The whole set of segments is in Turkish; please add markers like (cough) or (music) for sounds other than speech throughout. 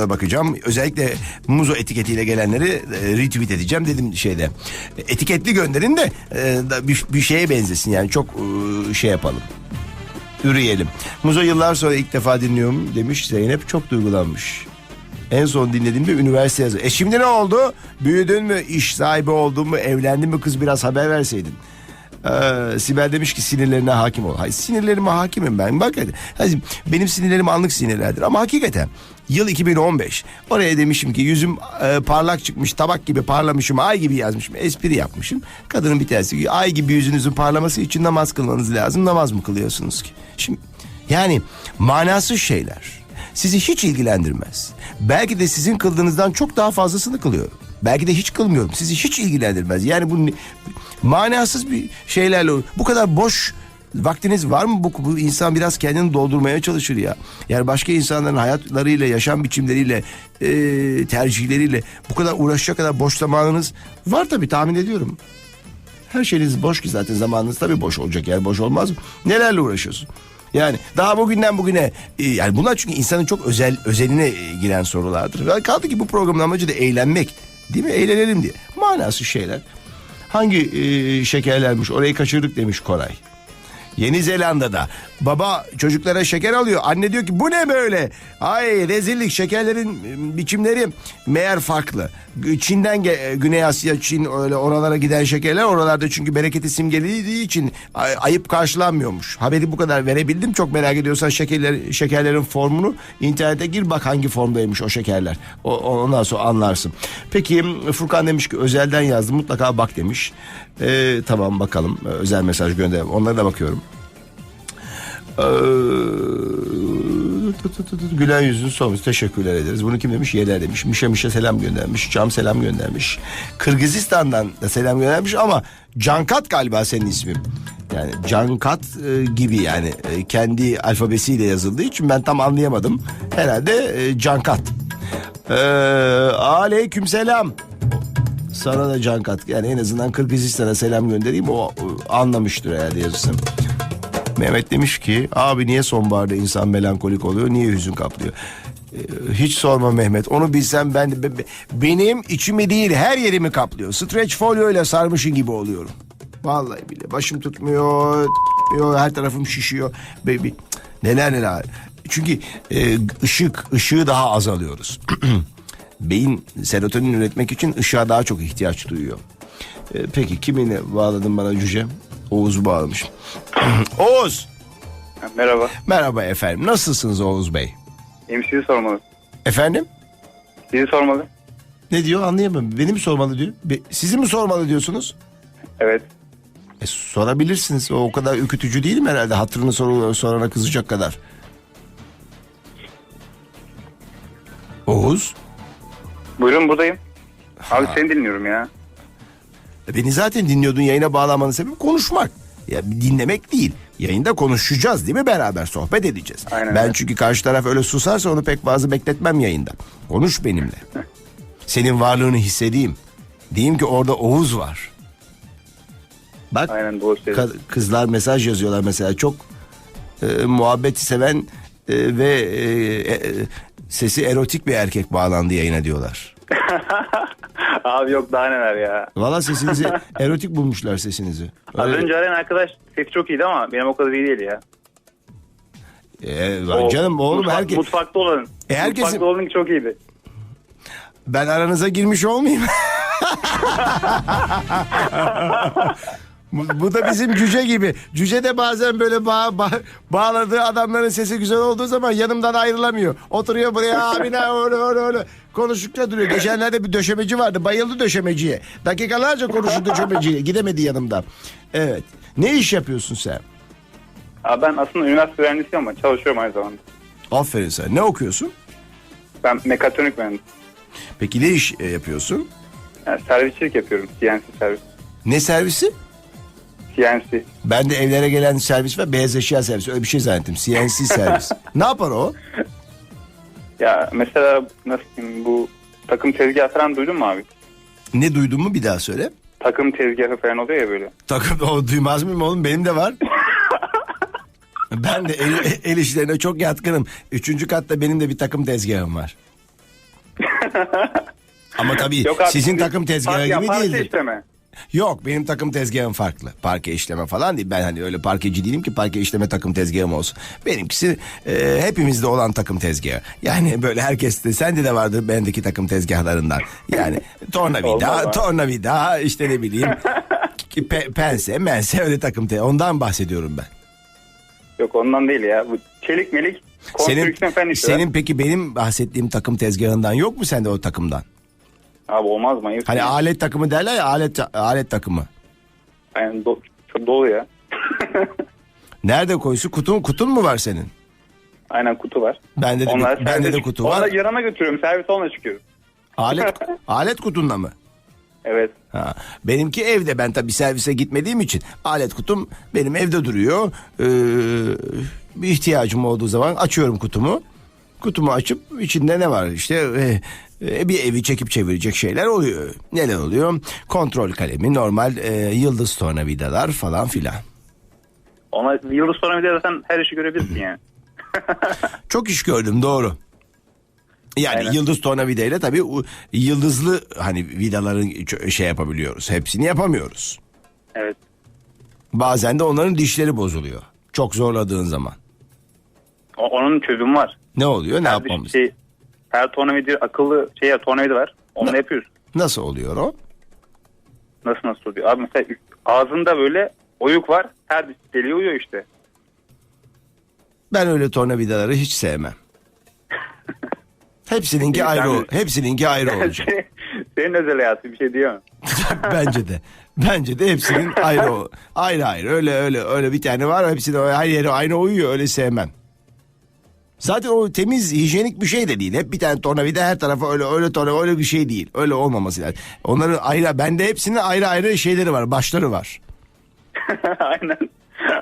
da bakacağım. Özellikle muzo etiketiyle gelenleri e, retweet edeceğim dedim şeyde. Etiketli gönderin de e, bir, bir şeye benzesin yani çok e, şey yapalım. Üreyelim. Muzo yıllar sonra ilk defa dinliyorum demiş Zeynep çok duygulanmış. En son dinlediğimde üniversite yazı. E şimdi ne oldu? Büyüdün mü? İş sahibi oldun mu? Evlendin mi? Kız biraz haber verseydin. Ee, Sibel demiş ki sinirlerine hakim ol. Hayır sinirlerime hakimim ben. Bak hadi. Benim sinirlerim anlık sinirlerdir. Ama hakikaten yıl 2015. Oraya demişim ki yüzüm e, parlak çıkmış. Tabak gibi parlamışım. Ay gibi yazmışım. Espri yapmışım. Kadının bir tanesi ay gibi yüzünüzün parlaması için namaz kılmanız lazım. Namaz mı kılıyorsunuz ki? Şimdi yani manasız şeyler sizi hiç ilgilendirmez. Belki de sizin kıldığınızdan çok daha fazlasını kılıyorum. Belki de hiç kılmıyorum. Sizi hiç ilgilendirmez. Yani bu manasız bir şeylerle bu kadar boş vaktiniz var mı? Bu, bu insan biraz kendini doldurmaya çalışır ya. Yani başka insanların hayatlarıyla, yaşam biçimleriyle, e, tercihleriyle bu kadar uğraşacak kadar boş zamanınız var tabii tahmin ediyorum. Her şeyiniz boş ki zaten zamanınız tabii boş olacak yani boş olmaz? Nelerle uğraşıyorsun? Yani daha bugünden bugüne e, yani bunlar çünkü insanın çok özel özeline e, giren sorulardır. Kaldı ki bu programın amacı da eğlenmek. Değil mi? Eğlenelim diye. Manasız şeyler. Hangi e, şekerlermiş orayı kaçırdık demiş Koray. Yeni Zelanda'da baba çocuklara şeker alıyor. Anne diyor ki bu ne böyle? Ay rezillik şekerlerin e, biçimleri meğer farklı. Çin'den ge- Güney Asya, Çin öyle oralara giden şekerler oralarda çünkü bereketi simgelediği için ay- ayıp karşılanmıyormuş. Haberi bu kadar verebildim. Çok merak ediyorsan şekerler, şekerlerin formunu internete gir bak hangi formdaymış o şekerler. O, ondan sonra anlarsın. Peki Furkan demiş ki özelden yazdım mutlaka bak demiş. Ee, tamam bakalım özel mesaj gönder. Onlara da bakıyorum. Ee, Gülen yüzün sormuş. Teşekkürler ederiz. Bunu kim demiş? Yeler demiş. Mişe Mişe selam göndermiş. Cam selam göndermiş. Kırgızistan'dan da selam göndermiş ama Cankat galiba senin ismin. Yani Cankat e, gibi yani e, kendi alfabesiyle yazıldığı için ben tam anlayamadım. Herhalde e, Cankat. Ee, aleyküm selam. Sana da Cankat. Yani en azından Kırgızistan'a selam göndereyim. O, o anlamıştır herhalde yazısını. Mehmet demiş ki abi niye sonbaharda insan melankolik oluyor niye hüzün kaplıyor? Ee, hiç sorma Mehmet onu bilsem ben de be- be- benim içimi değil her yerimi kaplıyor. Stretch folyo ile sarmışın gibi oluyorum. Vallahi bile başım tutmuyor, her tarafım şişiyor. Baby neler neler. Çünkü e, ışık ışığı daha az alıyoruz. (clears throat) Beyin serotonin üretmek için ışığa daha çok ihtiyaç duyuyor. Ee, peki kimini bağladın bana cüce? (clears throat) Oğuz bağlamış. Oğuz. Merhaba. Merhaba efendim. Nasılsınız Oğuz Bey? İyiyim sizi sormalı. Efendim? Sizi sormalı. Ne diyor anlayamam. Beni mi sormalı diyor? Be- sizi mi sormalı diyorsunuz? Evet. E, sorabilirsiniz. O, o kadar ürkütücü değil mi herhalde? Hatırını sor sorana kızacak kadar. Oğuz. Buyurun buradayım. Abi seni dinliyorum ya. E, Beni zaten dinliyordun yayına bağlamanın sebebi konuşmak. Ya dinlemek değil. Yayında konuşacağız değil mi beraber sohbet edeceğiz. Aynen ben çünkü karşı taraf öyle susarsa onu pek fazla bekletmem yayında. Konuş benimle. (laughs) Senin varlığını hissedeyim. Diyeyim ki orada Oğuz var. Bak Aynen doğru ka- kızlar mesaj yazıyorlar mesela çok e, muhabbeti seven e, ve e, e, sesi erotik bir erkek bağlandı yayına diyorlar. (laughs) (laughs) Abi yok daha neler ya. Valla (laughs) sesinizi erotik bulmuşlar sesinizi. Az Öyle- önce arayan arkadaş sesi çok iyiydi ama benim o kadar iyi değil ya. Ee, lan O canım oğlum mutfak- herkes Mutfakta olanın. E, herkesin- Mutfakta olanın çok iyiydi. ben aranıza girmiş olmayayım. (laughs) bu, bu da bizim cüce gibi. Cüce de bazen böyle bağ, bağ- bağladığı adamların sesi güzel olduğu zaman yanımdan ayrılamıyor. Oturuyor buraya abi ne öyle öyle öyle konuştukça duruyor. Geçenlerde bir döşemeci vardı. Bayıldı döşemeciye. Dakikalarca konuştu döşemeciye. Gidemedi yanımdan. Evet. Ne iş yapıyorsun sen? Abi ben aslında üniversite öğrencisiyim ama çalışıyorum aynı zamanda. Aferin sen. Ne okuyorsun? Ben mekatronik mühendisiyim. Peki ne iş e, yapıyorsun? Yani servisçilik yapıyorum. CNC servis. Ne servisi? CNC. Ben de evlere gelen servis ve beyaz eşya servisi. Öyle bir şey zannettim. CNC servis. (laughs) ne yapar o? Ya mesela nasıl diyeyim bu takım tezgahı falan duydun mu abi? Ne duydun mu bir daha söyle. Takım tezgahı falan oluyor ya böyle. Takım o duymaz mıyım oğlum? Benim de var. (laughs) ben de el, el işlerine çok yatkınım. Üçüncü katta benim de bir takım tezgahım var. (laughs) Ama tabii Yok abi, sizin takım tezgahı gibi parke değildir. işleme. Yok benim takım tezgahım farklı. Parke işleme falan değil. Ben hani öyle parkeci değilim ki parke işleme takım tezgahım olsun. Benimkisi e, hepimizde olan takım tezgahı. Yani böyle herkes de sende de vardır bendeki takım tezgahlarından. Yani tornavida, tornavida işte ne bileyim pe, pense, mense öyle takım te Ondan bahsediyorum ben. Yok ondan değil ya. Bu çelik melik Senin, senin peki benim bahsettiğim takım tezgahından yok mu sende o takımdan? Abi olmaz mı? Ayıp Hani ya. alet takımı derler ya alet alet takımı. Yani do- çok dolu ya. (laughs) Nerede koyusu? Kutun, kutun mu var senin? Aynen kutu var. Bende de, Onlar bende de kutu var. Onları yanıma götürüyorum. Servis onunla çıkıyorum. Alet (laughs) alet kutunda mı? Evet. Ha, benimki evde ben tabii servise gitmediğim için alet kutum benim evde duruyor. Ee, bir ihtiyacım olduğu zaman açıyorum kutumu. Kutumu açıp içinde ne var işte e, bir evi çekip çevirecek şeyler oluyor. Neler oluyor? Kontrol kalemi, normal e, yıldız tornavidalar falan filan. Ona bir yıl sonra bir de zaten her işi görebilirsin yani. (laughs) Çok iş gördüm doğru. Yani Aynen. yıldız tornavida ile tabii yıldızlı hani vidaların şey yapabiliyoruz. Hepsini yapamıyoruz. Evet. Bazen de onların dişleri bozuluyor. Çok zorladığın zaman. O- onun çözümü var. Ne oluyor? Ne Her yapmamız? Şey, her tornavida akıllı şey ya tornavida var. Onu Ne? yapıyoruz. Nasıl oluyor o? Nasıl nasıl oluyor? Abi mesela ağzında böyle oyuk var. Her deliğe uyuyor işte. Ben öyle tornavidaları hiç sevmem. (laughs) Hepsininki ayrı, ben o- de- hepsininki ayrı (laughs) olacak. Şey, Senin özel hayatı bir şey diyemem. (laughs) Bence de. Bence de hepsinin ayrı o- ayrı ayrı. Öyle öyle öyle bir tane var. Hepsi de her yere aynı uyuyor. Öyle sevmem. Zaten o temiz, hijyenik bir şey de değil. Hep bir tane tornavida her tarafa öyle öyle tornavida öyle bir şey değil. Öyle olmaması lazım. Onların ayrı, bende hepsinin ayrı ayrı şeyleri var, başları var. (laughs) Aynen.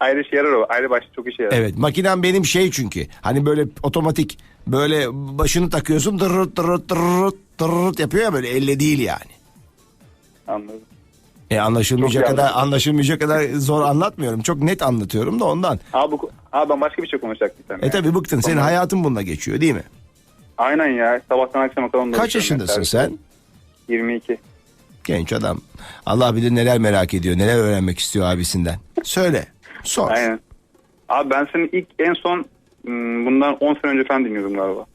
Ayrı işe yarar o. Ayrı başlı çok işe yarar. Evet, makinem benim şey çünkü. Hani böyle otomatik böyle başını takıyorsun tırırt tırırt tırırt tırırt yapıyor ya böyle elle değil yani. Anladım. E anlaşılmayacak Çok kadar yanlış. anlaşılmayacak kadar zor anlatmıyorum. Çok net anlatıyorum da ondan. Abi, bu, abi ben başka bir şey konuşacaktım. E tabi bıktın. Senin Tamam. hayatın bununla geçiyor değil mi? Aynen ya. Sabahtan akşama kadar onunla Kaç yaşındasın mesela. sen? 22. Genç adam. Allah bilir neler merak ediyor. Neler öğrenmek istiyor abisinden. Söyle. Sor. Aynen. Abi ben seni ilk en son hmm, bundan 10 sene önce falan dinliyordum galiba.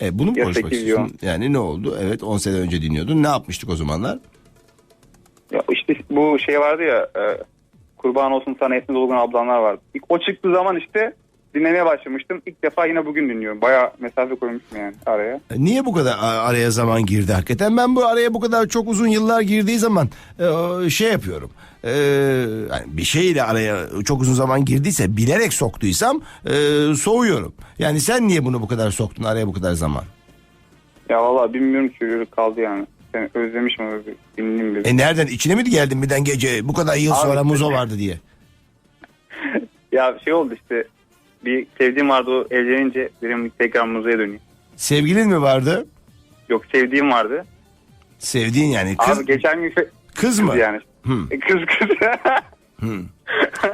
E, bunu mu Ya konuşmak sekiz istiyorsun? Yani ne oldu? Evet 10 sene önce dinliyordun. Ne yapmıştık o zamanlar? Ya işte bu şey vardı ya e, kurban olsun sana Esmi Dolgun ablanlar vardı. İlk o çıktığı zaman işte dinlemeye başlamıştım. İlk defa yine bugün dinliyorum. Baya mesafe koymuşum yani araya. E, Niye bu kadar araya zaman girdi hakikaten? Ben bu araya bu kadar çok uzun yıllar girdiği zaman e, şey yapıyorum. E, yani bir şeyle araya çok uzun zaman girdiyse bilerek soktuysam e, soğuyorum. Yani sen niye bunu bu kadar soktun araya bu kadar zaman? Ya valla bilmiyorum ki kaldı yani. Seni özlemişim öyle bir dinleyeyim dedim. E nereden içine mi geldin birden gece bu kadar yıl Abi- sonra muzo vardı diye? (laughs) Ya şey oldu işte bir sevdiğim vardı o evlenince benim tekrar muzeye dönüyor. Sevgilin mi vardı? Yok sevdiğim vardı. Sevdiğin yani kız Abi geçen gün fe- kız mı? yani. Hı. E, Kız (laughs) kız.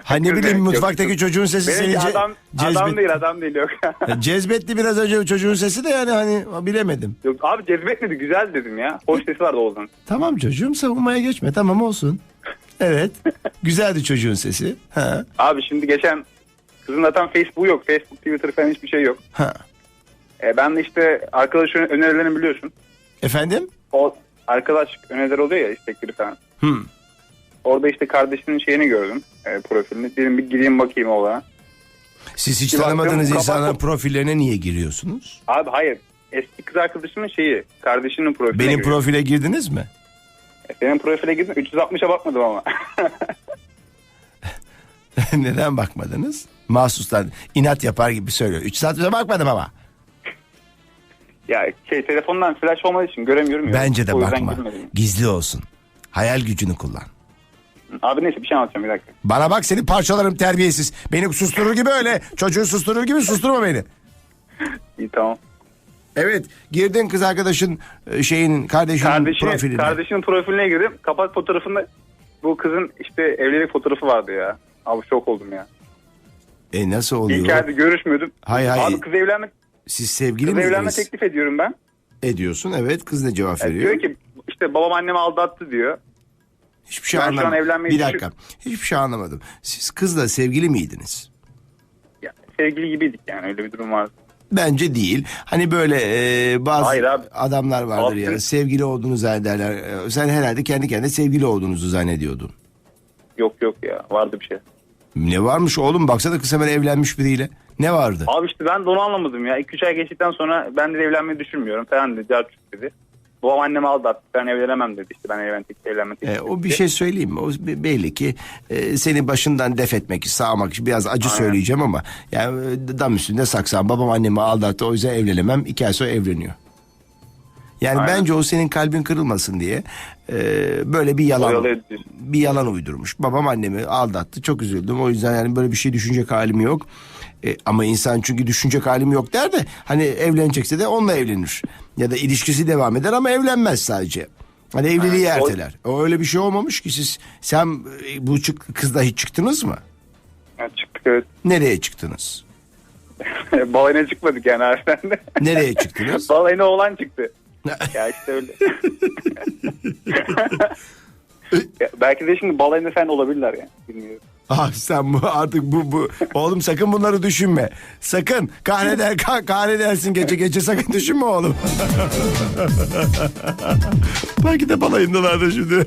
Ha ne bileyim yok. mutfaktaki çocuğun sesi seni Benimki ce- adam, adam cezbet- değil adam değil yok. Ya cezbetti biraz önce çocuğun sesi de yani hani bilemedim. yok abi cezbetmedi güzel dedim ya. Hoş sesi vardı Oğuz'un. Tamam çocuğum savunmaya geçme tamam olsun. Evet güzeldi çocuğun sesi. Ha, Abi şimdi geçen kızın zaten Facebook yok. Facebook, Twitter falan hiçbir şey yok. ha. E, ben de işte arkadaş ön- önerilerini biliyorsun. Efendim? O arkadaş önerileri oluyor ya istekleri falan. Hı. Orada işte kardeşinin şeyini gördüm. E, profilini. Dedim bir gireyim bakayım ola. Siz hiç Bir baktım, tanımadığınız kapattım. insanların profillerine niye giriyorsunuz? Abi hayır. Eski kız arkadaşımın şeyi. Kardeşinin profiline Benim giriyorum. profile girdiniz mi? E, Senin profile girdim. 360'a bakmadım ama. (laughs) Neden bakmadınız? Mahsustan inat yapar gibi söylüyor. 3 saat bakmadım ama. ya şey telefondan flash olmadığı için göremiyorum. ya. Bence de O yüzden bakma. girmedim. Gizli olsun. Hayal gücünü kullan. Abi neyse bir şey anlatacağım bir dakika. Bana bak seni parçalarım terbiyesiz. Beni susturur gibi öyle. Çocuğu susturur gibi susturma beni. (laughs) İyi tamam. Evet girdin kız arkadaşın e, şeyin kardeşinin Kardeşinin, profiline. kardeşinin profiline girdim. Kapak fotoğrafında bu kızın işte evlilik fotoğrafı vardı ya. Abi şok oldum ya. E nasıl oluyor? İlk ayda görüşmüyordum. Hay hay. Abi kız evlenme, Siz sevgili kız evlenme miydiniz? teklif ediyorum ben. Ediyorsun evet kız ne cevap Yani veriyor? diyor ki işte babam annemi aldattı diyor. Hiçbir şey Ben şu an anlamadım. evlenmeyi Bir düşün- dakika. Hiçbir şey anlamadım. Siz kızla sevgili miydiniz? Ya, sevgili gibiydik yani öyle bir durum vardı. Bence değil. Hani böyle e, bazı Hayır abi. adamlar vardır Abi- ya sevgili olduğunu zannederler. Sen herhalde kendi kendine sevgili olduğunuzu zannediyordun. Yok yok ya vardı bir şey. Ne varmış oğlum baksana kız hemen evlenmiş biriyle. Ne vardı? Abi işte ben de onu anlamadım ya. 2-3 ay geçtikten sonra ben de evlenmeyi düşünmüyorum falan dedi. Dedi. Babam annemi aldattı. Ben evlenemem dedi işte. Ben evlenmek, evlenmek E, o bir şey söyleyeyim mi? O be- belli ki e, seni başından def etmek, sağmak için biraz acı Aynen. söyleyeceğim ama yani dam üstünde saksan. Babam annemi aldattı o yüzden evlenemem. İki ay sonra evleniyor. Yani Aynen. bence o senin kalbin kırılmasın diye e, böyle bir yalan bir yalan uydurmuş. Babam annemi aldattı. Çok üzüldüm. O yüzden yani böyle bir şey düşünecek halim yok. E, ama insan çünkü düşünecek halim yok der de hani evlenecekse de onunla evlenir. Ya da ilişkisi devam eder ama evlenmez sadece. Hani evliliği Ha, erteler. O öyle bir şey olmamış ki siz sen e, bu çık, kızla hiç çıktınız mı? Ya çıktık evet. Nereye çıktınız? (laughs) Balayına çıkmadık yani harbiden de. Nereye çıktınız? (laughs) Balayına oğlan çıktı. Ya işte öyle. (laughs) Ya belki de şimdi balayında sen olabilirler yani. Bilmiyorum. Abi sen bu artık bu bu oğlum sakın bunları düşünme. Sakın kahreder (laughs) kah- kahredersin gece gece sakın düşünme oğlum. (laughs) Belki de balayındalar da şimdi.